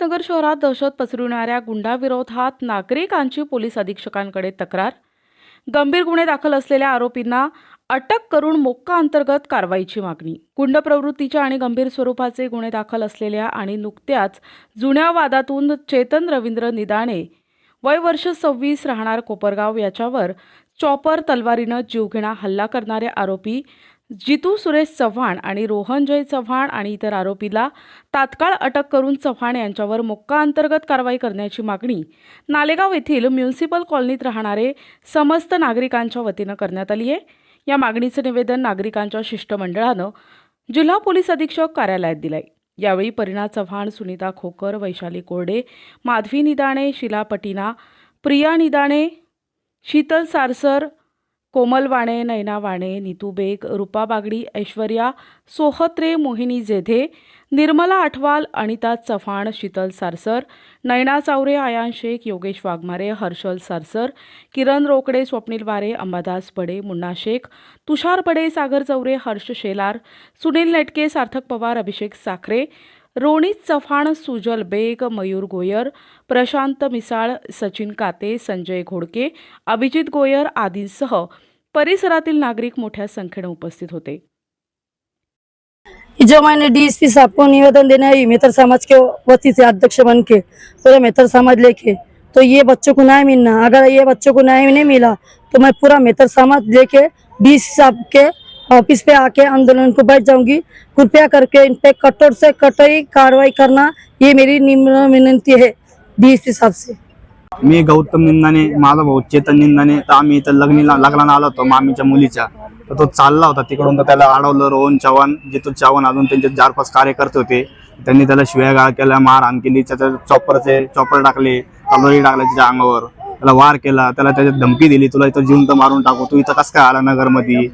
अहमदनगर शहरात दहशत पसरविणाऱ्या गुंडाविरोधात नागरिकांची पोलीस अधीक्षकांकडे तक्रार. गंभीर गुन्हे दाखल असलेल्या आरोपींना अटक करून मोक्का अंतर्गत कारवाईची मागणी. गुंड प्रवृत्तीच्या आणि गंभीर स्वरूपाचे गुन्हे दाखल असलेल्या आणि नुकत्याच जुन्या वादातून चेतन रवींद्र निदाणे वय वर्ष सव्वीस राहणार कोपरगाव याच्यावर चॉपर तलवारीनं जीवघेणा हल्ला करणारे आरोपी जितू सुरेश चव्हाण आणि रोहनजय चव्हाण आणि इतर आरोपीला तात्काळ अटक करून चव्हाण यांच्यावर मोक्का अंतर्गत कारवाई करण्याची मागणी नालेगाव येथील म्युन्सिपल कॉलनीत राहणारे समस्त नागरिकांच्या वतीनं करण्यात आली आहे. या मागणीचं निवेदन नागरिकांच्या शिष्टमंडळानं जिल्हा पोलीस अधीक्षक कार्यालयात दिलंय. यावेळी परिणा चव्हाण सुनीता खोकर वैशाली कोरडे माधवी निदाणे शिला पटिना प्रिया निदाणे शीतल सारसर कोमल वाणे नैना वाणे नीतू बेग रुपा बागडी ऐश्वर्या सोहत्रे मोहिनी जेधे निर्मला आठवाल अनिता चव्हाण शीतल सारसर नैना चावरे आयान शेख योगेश वाघमारे हर्षल सारसर किरण रोकडे स्वप्नील वारे अंबादास बडे मुन्ना शेख तुषार बडे सागर चौरे हर्ष शेलार सुनील नेटके सार्थक पवार अभिषेक साखरे रोनित चव्हाण सुजल बेग मयूर गोयर प्रशांत मिसाळ सचिन काते संजय घोडके अभिजित गोयर आदींसह परिसरातील नागरिक मोठ्या संख्येने उपस्थित होते. जो मैंने डीएसपी साहब को निवेदन देना है मेहतर समाज के वती से अध्यक्ष बन के पूरे मेहतर समाज लेके तो ये बच्चों को न्याय मिलना अगर ये बच्चों को न्याय नहीं मिला तो मैं पूरा मेहतर समाज लेके डी साहब के ऑफिस पे आके आंदोलन को बैठ जाऊंगी। कृपया करके इन पे कठोर से कठोर कार्रवाई करना ये मेरी निम्न विनंती है बीस साहब से। मी गौतम निंदाने माझा भाऊ चेतन निंदाने तर आम्ही इथं लग्नीला लग्नाला आलो होतो मामीच्या मुलीच्या. तर तो चालला होता तिकडून तर त्याला अडवलं रोहन चव्हाण जितू चव्हाण अजून त्यांचे चार पाच कार्यकर्ते होते. त्यांनी त्याला शिव्या गाळ केल्या मारहाण केली त्याच्या चॉपरचे चॉपर टाकले तलवारी टाकल्या त्याच्या अंगावर. त्याला वार केला त्याला त्याच्यात धमकी दिली तुला इथं जिवंत मारून टाकू तू इथं कसं काय आला नगरमध्ये?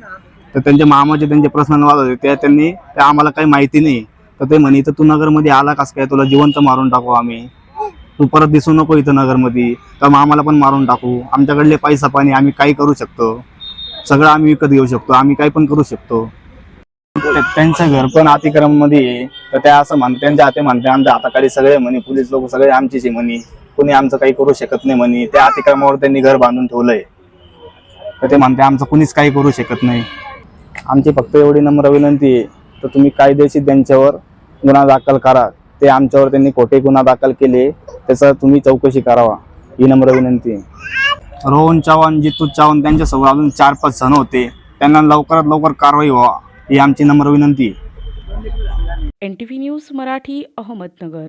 तर त्यांच्या मामाचे त्यांचे प्रश्न वाद होते त्या त्यांनी त्या आम्हाला काही माहिती नाही. तर ते म्हणे इथं तू नगरमध्ये आला कस काय? तुला जिवंत मारून टाकू आम्ही. तू परत दिसू नको इथं नगरमध्ये. तर मग आम्हाला पण मारून टाकू. आमच्याकडले पैसा पाणी आम्ही काही करू शकतो. सगळं आम्ही विकत घेऊ शकतो. आम्ही काही पण करू शकतो. त्यांचं घर पण अतिक्रममध्ये आहे. तर त्या असं म्हणते त्यांच्या हाते म्हणते आमच्या हाताखाली सगळे म्हणे पोलीस लोक सगळे आमचीच म्हणे. कोणी आमचं काही करू शकत नाही म्हणे. त्या अतिक्रमावर त्यांनी घर बांधून ठेवलंय. तर ते म्हणते आमचं कुणीच काही करू शकत नाही. आमची फक्त एवढी नम्र विनंती आहे. तर तुम्ही कायदेशीर त्यांच्यावर गुन्हा दाखल करा. ते आमच्यावर त्यांनी खोटे गुन्हा दाखल केले. त्याचा तुम्ही चौकशी करावा. ही नम्र विनंती आहे. रोहन चव्हाण जितू चव्हाण त्यांच्यासोबत अजून चार पाच जण होते. त्यांना लवकरात लवकर कारवाई व्हावा. ही आमची नम्र विनंती आहे. N T V news Marathi Ahmednagar.